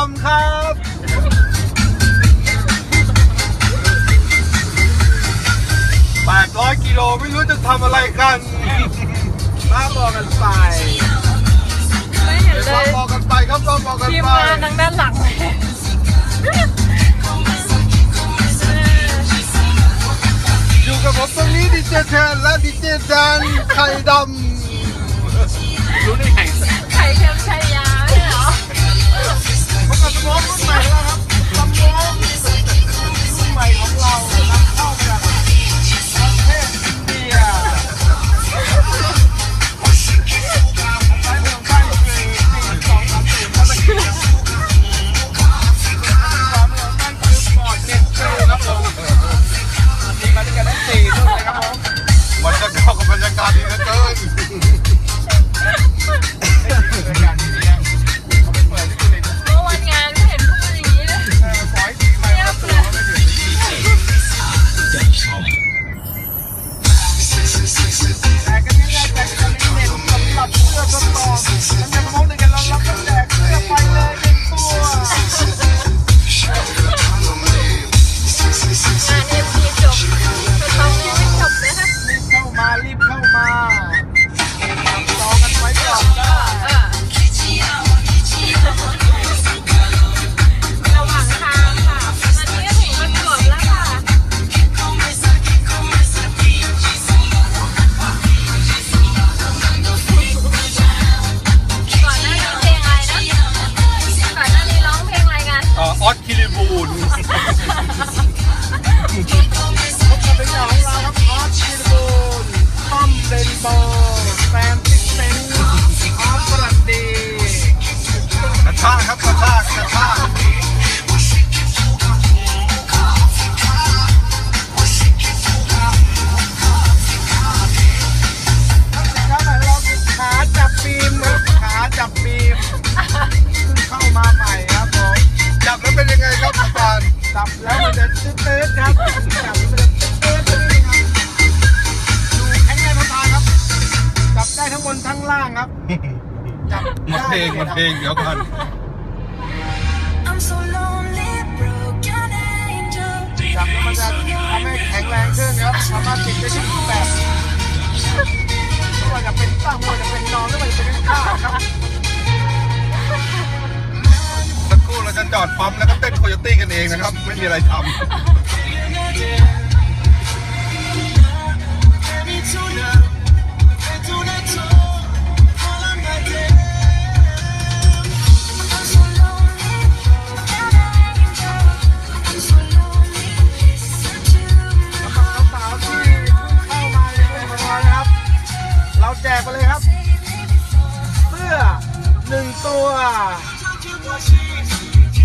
อมครับแปดร้อยกิโลไม่รู้จะทำอะไรกันบ้าบอกกันไปไม่เห็นเลบ้ยบอกกันไปครับบ้าบอกกันไปทีมงานทางด้านหลังอยู่กับผมตรงนี้ดิเจแทนและดิเจแดนไข่ดำรู้ได้ไง ไข่เค็มชัย Come on, my love. Come on. มันเพลงเดี๋ยวก่อน จับทำให้งแรครับสามาติดได้ทุกแบบไม่ว่าจะเป็นตั้งไม่ว่าจะเป็นนอนไม่ว่าจะเป็นข้าวครับสักครู่เราจะจอดปั๊มแล้วก็เต้นโคโยตี้กันเองนะครับ ไม่มีอะไรทำ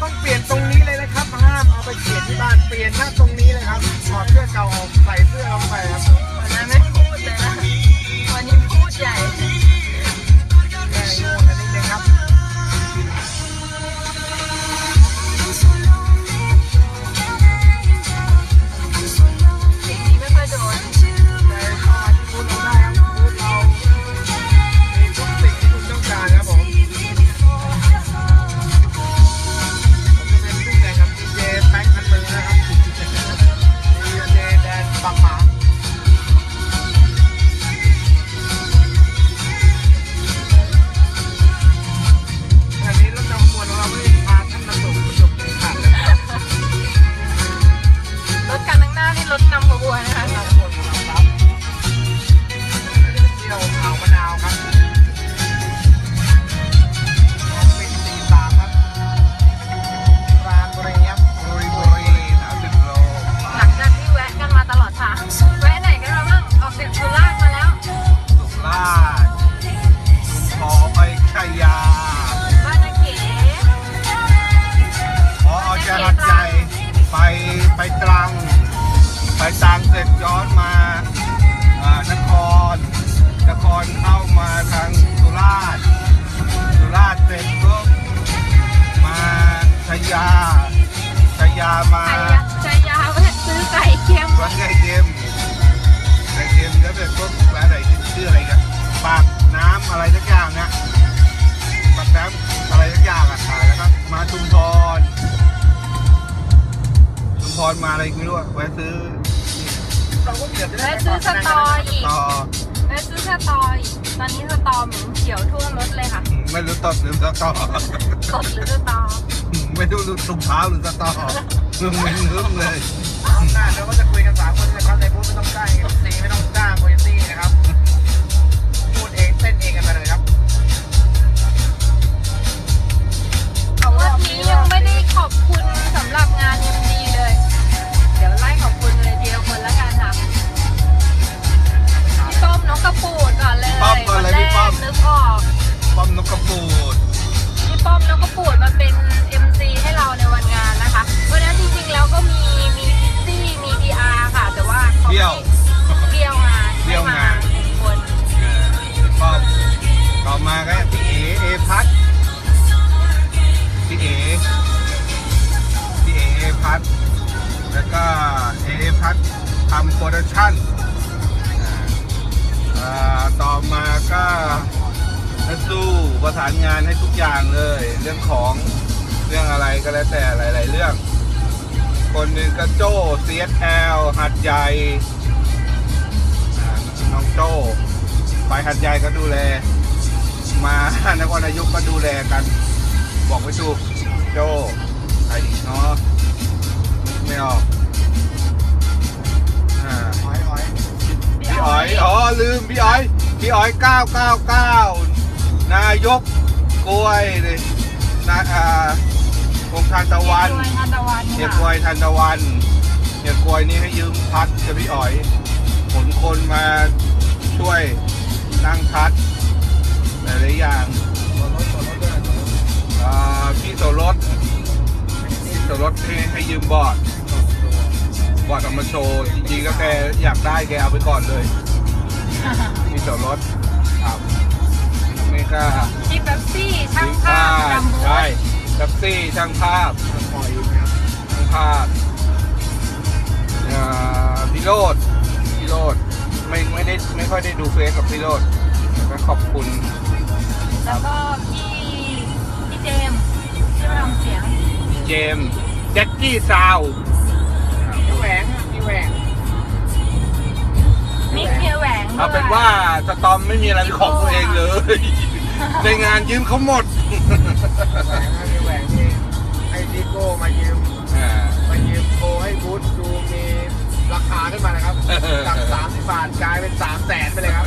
ต้องเปลี่ยนตรงนี้เลยนะครับห้ามเอาไปเปลี่ยนที่บ้านเปลี่ยนหน้าตรงนี้เลยครับถอดเสื้อเก่าออกใส่เสื้อเราไปครับอันนั้ไม่พูดเลยนะวันนี้พูดใหญ่ ย้อนมานคร นครเข้ามาทางสุราษฎร์สุราษฎร์เสร็จปุ๊บมาชัยยาชัยามา ซื้อสตออีกต่อและซื้อสตออีกตอนนี้สตอเหม็นเขียวทั่วรถเลยค่ะ ไม่รู้ตดหรือสตอสดหรือสตอไม่รู้ถุงเท้าหรือสตอมึงมึงมึงเลยรอบหน้าเราก็จะคุยกันสามคนนะครับในบูธไม่ต้องจ้างเอ็มซีไม่ต้อง ทำโปรดักชั่นต่อมาก็สู้ประสานงานให้ทุกอย่างเลย เรื่องของเรื่องอะไรก็แล้วแต่หลาย ๆ เรื่อง คนหนึ่งก็โจ้ CSL หัดใหญ่น้องโจ้ไปหัดใหญ่ก็ดูแล มานครนายกก็ดูแลกัน บอกไม่ถูกโจ้ใครอีเนาะไม่ออก พี่อ๋อยอ๋อลืมพี่อ๋อยพี่อ๋อย999 นายกกล้วยเลยนะอ่าวงทานตะวันเฮียกล้วยทานตะวันเฮียค่ะกล้วยทันตะวันเฮียกล้วยนี่ให้ยืมพัดกับพี่อ๋อยขนคนมาช่วยนั่งพัดหลายๆอย่างตัวรถตัวรถด้วยตัวรถอ่าพี่โสรถพี่โสรถให้ให้ยืมบอร์ด บอร์ดเอามาโชว์จริงๆก็แกอยากได้แกเอาไปก่อนเลยพี่โสรถครับนี่ก็ที่เป๊ปซี่ช่างซื้อภาผ้าพดำบูใช่ธแท็กซี่ช่างภาพปล่อยนะครับช่างภาพอ่าพี่โรดพี่โรดไม่ไม่ได้ไม่ค่อยได้ดูเฟซกับพี่โรดก็ขอบคุณแล้วก็พี่พี่เจมส์ที่มาทำเสียงพี่เจมส์แจ็คกี้ซาว เอาเป็นว่าสตอมไม่มีอะไรเป็นของตัวเองเลย ในงานยืมเขาหมดมีแหวงที่ให้ดิโก้มายืมอ่ามายืมโชว์ให้บูธดูมีราคาขึ้นมานะครับจากสามสิบบาทกลายเป็นสามแสนไปเลยครับ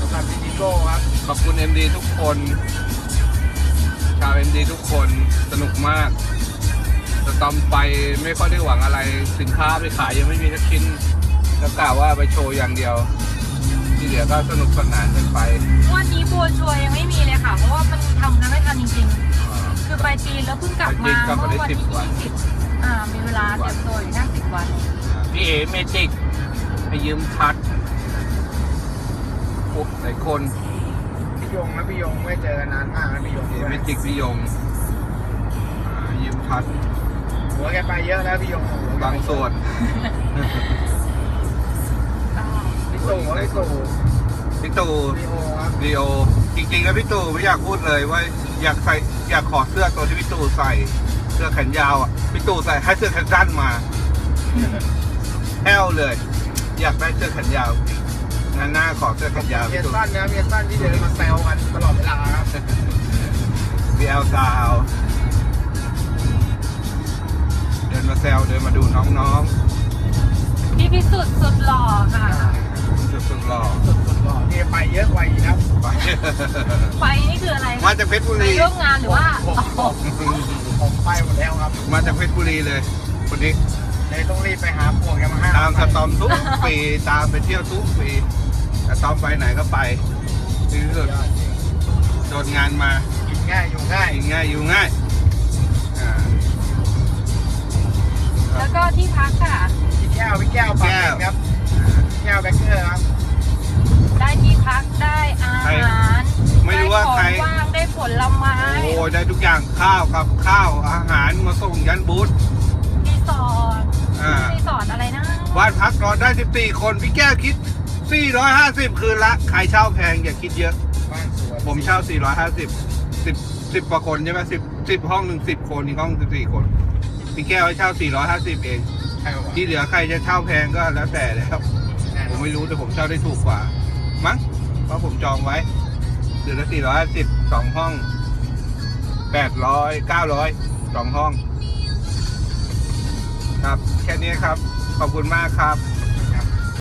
สำหรับดิโก้ครับขอบคุณ MD ทุกคน ชาว MD ทุกคนสนุกมากสตอมไปไม่ค่อยได้หวังอะไรสินค้าไปขายยังไม่มีสักชิ้น แล้วกล่าวว่าไปโชว์อย่างเดียว ที่เหลือก็สนุกสนานกันไปวันนี้บัวชัวร์ยังไม่มีเลยค่ะ เพราะว่ามันทำกันไม่ทันจริงอ่าๆคือไปจีนแล้วเพิ่งกลับไปจีมานกลับมาเมื่ได้อวันที่10วันยี่สิบอ่ามีเวลาเตรียมตัวอยู่แค่สิบวัน พี่เอเมจิกไปยืมพัดโอ้หลายคนพี่ยงและพี่ยงไม่เจอกันนานมากนะพี่ยงเอด้วยเมจิกพี่ยงอ่ายืมพัดหัวแกไปเยอะแล้วพี่ยงหัวแกบางส่วน พี่ตู่พี่ตู่พี่ตู่พี่โอครับดีโอ จริงๆแล้วพี่ตู่ไม่อยากพูดเลยว่าอยากใส่อยากขอเสื้อตัวที่พี่ตู่ใส่ เสื้อแขนยาวอะพี่ตู่ใส่ให้เสื้อแขนสั้นมาแอลเลย อยากได้เสื้อแขนยาวงานหน้าขอเสื้อแขนยาวเมีพี่ยตู่สั้นนะเมียสั้นที่เดินมาแซวกันตลอดเวลาครับบีเอลซาวเดินมาแซวเดินมาดูน้องพี่พิสุทธิ์สุดหล่อค่ะๆ สุดๆหล่อสุดๆหล่อนี่ไปเยอะกว่าอีกครับไปไปนี่คืออะไรมาจากเพชรบุไปรีร่วมงานหรือว่าผมผมผมไปหมดแล้วครับมาจากเพชรบุรีเลยคนนี้เลยต้องรีบไปหาพวกยามาฮ่าตามสตอมทุกปีตามไปเที่ยวทุกปีสตอมไปไหนก็ไปที่สุดโดนงานมากินง่ายอยู่ง่ายอยู่ง่ายอยู่ง่ายอ่าแล้วก็ที่พักค่ะพี่แก้วพี่แก้วปากเองครับ แก้วแบคเกอร์ครับ ได้ที่พักได้อาหารไม่รู้ว่าใคร ได้ของว่างได้ผลไม้โอ้ยได้ทุกอย่างข้าวกับข้าวอาหารมาส่งยันบูธ รีสอร์ทอ่า รีสอร์ทอะไรนะบ้านพักนอนได้ 14 คน พี่แก้วคิด 450 คืนละ ใครเช่าแพงอย่าคิดเยอะ บ้านสวนผมเช่า 450 10 10กว่าคนใช่ไหม10 10 ห้องหนึ่ง10 คนอีกห้อง 14 คน14พี่แก้วให้เช่า 450 เอง ใช่ปะวะที่เหลือใครจะเช่าแพงก็แล้วแต่แล้วแน่นผอมน ไม่รู้แต่ผมเช่าได้ถูกกว่า มั้งเพราะผมจองไว้เดือนละ450สองห้อง800 900สองห้อง ครับ แค่นี้ครับ ขอบคุณมากครับ